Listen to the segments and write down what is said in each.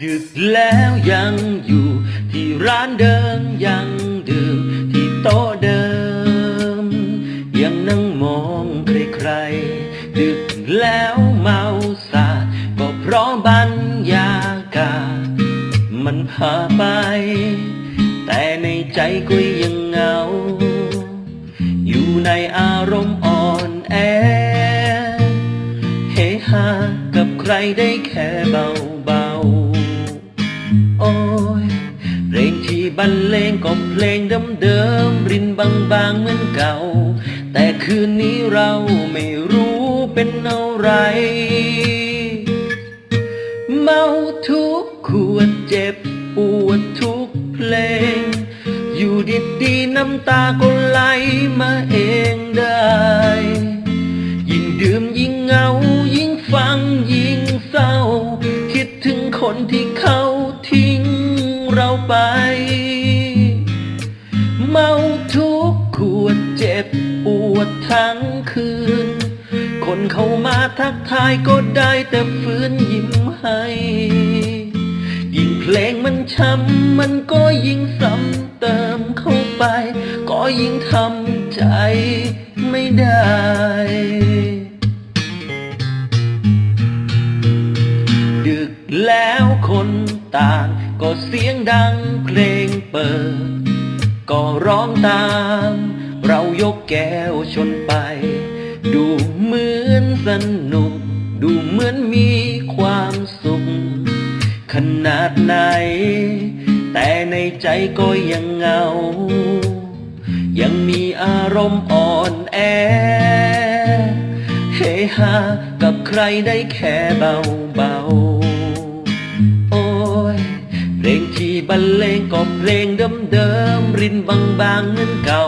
ดึกแล้วยังอยู่ ที่ร้านเดิมยังดื่มที่โต๊ะเดิม ยังนั่งมองใครๆดึกแล้วเมาสาดก็เพราะบรรยากาศมันพาไป แต่ในใจก็ยังเหงา อยู่ในอารมณ์อ่อนแอ เฮฮากับใครได้แค่ รรเลงก็เพลงเดิมๆรินบางๆเหมือนเก่า แต่คืนนี้เราไม่รู้เป็นอะไร เมาทุกขวดเจ็บปวดทุกเพลง อยู่ดีๆน้ำตาก็ไหลมาเองได้ ยิ่งดื่มยิ่งเหงา ยิ่งฟังยิ่งเศร้า คิดถึงคนที่เขาทิ้งเราไป เมาทุกขวดเจ็บปวดทั้งคืน คนเข้ามาทักทายก็ได้แต่ฝืนยิ้มให้ยิ่งเพลงมันช้ำมันก็ยิ่งซ้ำเติมเข้าไป ก็ยิ่งทำใจไม่ได้ดึกแล้วคนต่างก็เสียงดังเพลงเปิด ก็ร้องตาม เรายกแก้วชนไป ดูเหมือนสนุก ดูเหมือนมีความสุข ขนาดไหน แต่ในใจก็ยังเงา ยังมีอารมณ์อ่อนแอ เฮฮากับใครได้แค่เบาๆ บรรเลงก็เพลงเดิมๆรินบางๆเหมือนเก่า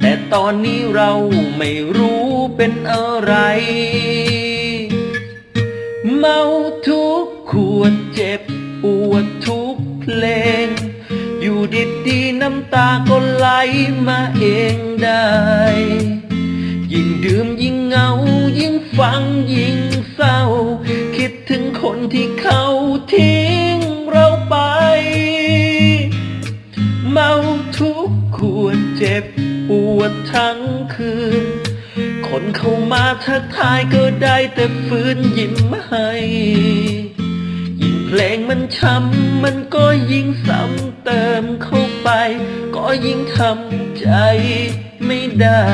แต่ตอนนี้เราไม่รู้เป็นอะไร เมาทุกขวดเจ็บปวดทุกเพลง อยู่ดีๆน้ำตาก็ไหลมาเองได้ ยิ่งดื่มยิ่งเหงายิ่งฟังยิ่ง ทุกขวรเจ็บปวดทั้งคืน คนเข้ามาทักทายก็ได้แต่ฝืนยิ้มให้ยิ่งเพลงมันช้ำมันก็ยิ่งซ้ำเติมเข้าไป ก็ยิ่งทำใจไม่ได้